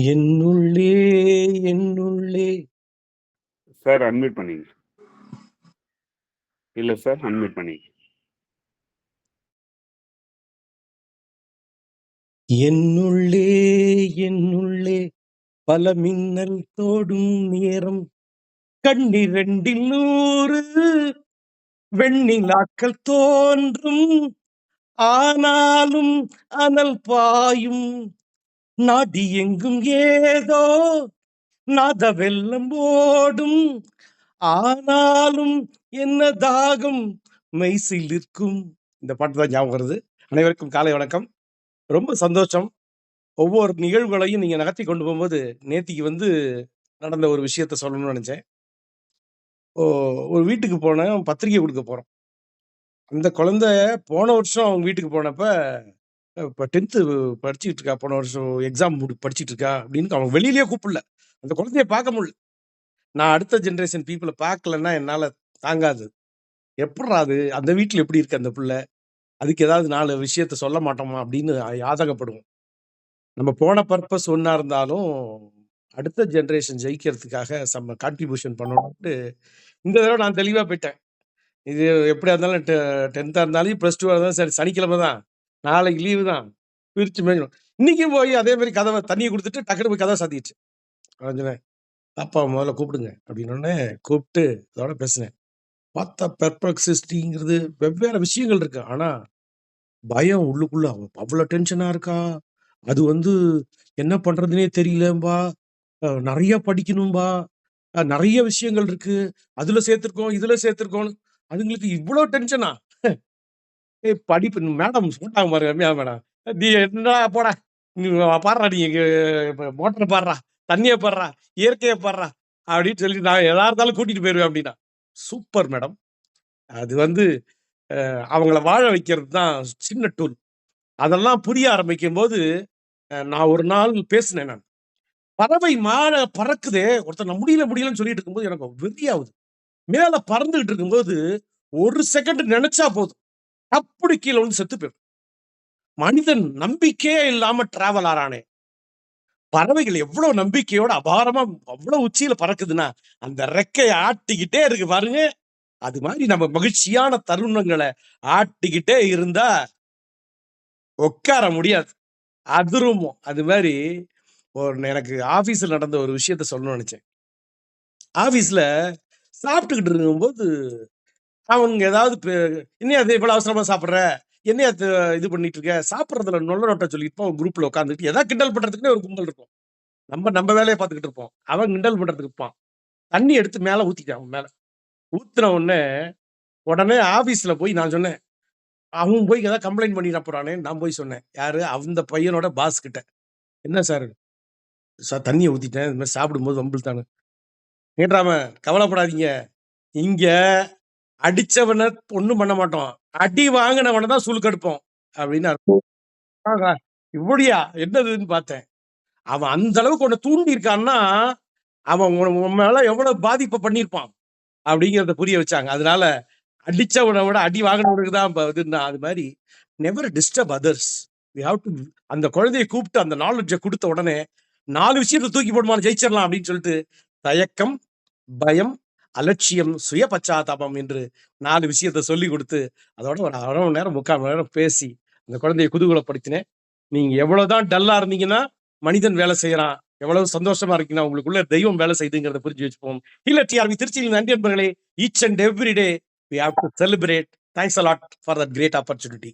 என்னுள்ளே என்னுள்ளே sir unmute பண்ணீங்க. இல்ல sir unmute பண்ணீங்க. என்னுள்ளே என்னுள்ளே பல மின்னல் தோடும் நேரம். கண்ணிரண்டில் நூறு. வெண்ணிலாக்கள் தோன்றும். ஆனாலும் அனல் பாயும். நாடி எங்கும் ஏதோ நாத வெள்ளம் ஓடும். ஆனாலும் என்ன தாகம்? மெய்சில் இருக்கும் இந்த பாட்டு தான் ஞாபகம் வருது. அனைவருக்கும் காலை வணக்கம். ரொம்ப சந்தோஷம். ஒவ்வொரு நிகழ்வுகளையும் நீங்க நகர்த்தி கொண்டு போகும்போது நேத்திக்கு வந்து நடந்த ஒரு விஷயத்த சொல்லணும்னு நினச்சேன். ஓ ஒரு வீட்டுக்கு போனேன். பத்திரிக்கை கொடுக்க போறோம். அந்த குழந்தை போன வருஷம் அவங்க வீட்டுக்கு போனப்ப இப்போ டென்த்து படிச்சுக்கிட்டு இருக்கா போன வருஷம் எக்ஸாம் படிச்சுட்டு இருக்கா அப்படின்னு அவங்க வெளியிலேயே கூப்பிடல. அந்த குழந்தைய பார்க்க முடியல. நான் அடுத்த ஜென்ரேஷன் பீப்புளை பார்க்கலன்னா என்னால் தாங்காது. எப்படா அது? அந்த வீட்டில் எப்படி இருக்கு அந்த பிள்ளை? அதுக்கு ஏதாவது நாலு விஷயத்த சொல்ல மாட்டோமா? அப்படின்னு யாதகப்படுவோம். நம்ம போன பர்பஸ் ஒன்றா இருந்தாலும் அடுத்த ஜென்ரேஷன் ஜெயிக்கிறதுக்காக சம்ம கான்ட்ரிபியூஷன் பண்ணணும்ட்டு இந்த தடவை நான் தெளிவாக போயிட்டேன். இது எப்படியா இருந்தாலும் டென்த்தாக இருந்தாலும் ப்ளஸ் டூவாக இருந்தாலும் சரி சனிக்கிழமை தான். நாளைக்கு லீவு தான். பிரித்து மேய்க்கணும். இன்னைக்கும் போய் அதே மாதிரி கதவை தண்ணியை கொடுத்துட்டு டக்குனு போய் கதவை சாத்திடுச்சு சொன்னேன் அப்பா முதல்ல கூப்பிடுங்க. அப்படின்னோடனே கூப்பிட்டு இதோட பேசினேன். பார்த்தா பெர்ப்ளெக்சிட்டிங்கிறது வெவ்வேறு விஷயங்கள் இருக்கு. ஆனால் பயம் உள்ளுக்குள்ள அவ்வளோ டென்ஷனாக இருக்கா? அது வந்து என்ன பண்ணுறதுனே தெரியலம்பா. நிறைய படிக்கணும்பா. நிறைய விஷயங்கள் இருக்கு. அதில் சேர்த்துருக்கோம் இதில் சேர்த்துருக்கோம் அதுங்களுக்கு இவ்வளோ டென்ஷனா ஏய் படிப்பு மேடம் சொன்னாங்க பாருங்க ரம்யா மேடம். நீ என்ன போடா? நீ பாடுறா நீ மோட்டரை பாடுறா தண்ணியை பாடுறா இயற்கையை பாடுறா அப்படின்னு சொல்லி நான் எதா இருந்தாலும் கூட்டிட்டு போயிருவேன் அப்படின்னா சூப்பர் மேடம். அது வந்து அவங்கள வாழ வைக்கிறது தான் சின்ன டூல் அதெல்லாம் புரிய ஆரம்பிக்கும் போது நான் ஒரு நாள் பேசினேன் நான். பறவை மாற பறக்குதே ஒருத்தர் நான் முடியல முடியலன்னு சொல்லிட்டு இருக்கும்போது எனக்கு வெறியாகுது மேல பறந்துகிட்டு இருக்கும்போது ஒரு செகண்ட் நினைச்சா போதும். அப்படி கீழே வந்து செத்து போயிடும். மனிதன் நம்பிக்கையே இல்லாம டிராவல் ஆறானே. பறவைகள் எவ்வளவு நம்பிக்கையோட அபாரமா அவ்வளவு உச்சியில பறக்குதுன்னா அந்த ரெக்கையை ஆட்டிக்கிட்டே இருக்கு பாருங்க. அது மாதிரி நம்ம மகிழ்ச்சியான தருணங்களை ஆட்டிக்கிட்டே இருந்தா உட்கார முடியாது. அதிருமோ அது மாதிரி ஒரு எனக்கு ஆபீஸ்ல நடந்த ஒரு விஷயத்த சொல்லணும்னு நினைச்சேன். ஆபீஸ்ல சாப்பிட்டுக்கிட்டு இருக்கும்போது அவங்க ஏதாவது பே- என்னையா அது இவ்வளவு அவசரமா சாப்பிடுற? என்னையா இது இது பண்ணிட்டு இருக்க? சாப்பிட்றதுல நொல்ல நோட்ட சொல்லிட்டு ஒரு குரூப்ல உட்காந்துட்டு ஏதாவது கிண்டல் பண்றதுக்குன்னு ஒரு கும்பல் இருக்கும். நம்ம நம்ம வேலையை பார்த்துக்கிட்டு இருப்போம். அவன் கிண்டல் பண்றதுக்கு இருப்பான். தண்ணி எடுத்து மேல ஊத்திட்டான் அவன் மேல. ஊத்துன உடனே உடனே ஆபீஸ்ல போய் நான் சொன்னேன் அவன் போய் ஏதாவது கம்ப்ளைண்ட் பண்ணிட போறானே நான் போய் சொன்னேன். யாரு? அந்த பையனோட பாஸ் கிட்ட. என்ன சார் சார் தண்ணியை ஊத்திட்டேன். இது மாதிரி சாப்பிடும்போது வம்பிள் தானு கேட்டாம கவலைப்படாதீங்க. இங்க அடிச்சவனை ஒண்ணும் பண்ண மாட்டோம். அடி வாங்கினவனை தான் சுழுக்கெடுப்போம் அப்படின்னு அர்த்தம். இப்படியா? என்னதுன்னு பார்த்தேன். அவன் அந்த அளவுக்கு உன்னை தூண்டி இருக்கான்னா அவன் உன் மேல எவ்வளவு பாதிப்பை பண்ணியிருப்பான் அப்படிங்கிறத புரிய வச்சாங்க. அதனால அடிச்சவனை விட அடி வாங்கினவனுக்கு தான் இப்ப இதுன்னா அது மாதிரி never disturb others we have to அந்த குழந்தையை கூப்பிட்டு அந்த நாலேஜை கொடுத்த உடனே நாலு விஷயத்தை தூக்கி போடுமா ஜெயிச்சிடலாம் அப்படின்னு சொல்லிட்டு தயக்கம் பயம் அலட்சியம் சுய பச்சாதாபம் என்று நாலு விஷயத்தை சொல்லி கொடுத்து அதோட ஒரு அரை மணி நேரம் முக்கால் மணி நேரம் பேசி அந்த குழந்தையை குதூகலப்படுத்தினேன். நீங்க எவ்வளவுதான் டல்லா இருந்தீங்கன்னா மனிதன் வேலை செய்யறான் எவ்வளவு சந்தோஷமா இருக்கீங்கன்னா உங்களுக்குள்ள தெய்வம் வேலை செய்யுதுங்கிறத புரிஞ்சு வச்சுப்போம். இல்ல டிஆர்வி திருச்சியில் நன்றி நண்பர்களே each and every day we have to celebrate thanks a lot for that great opportunity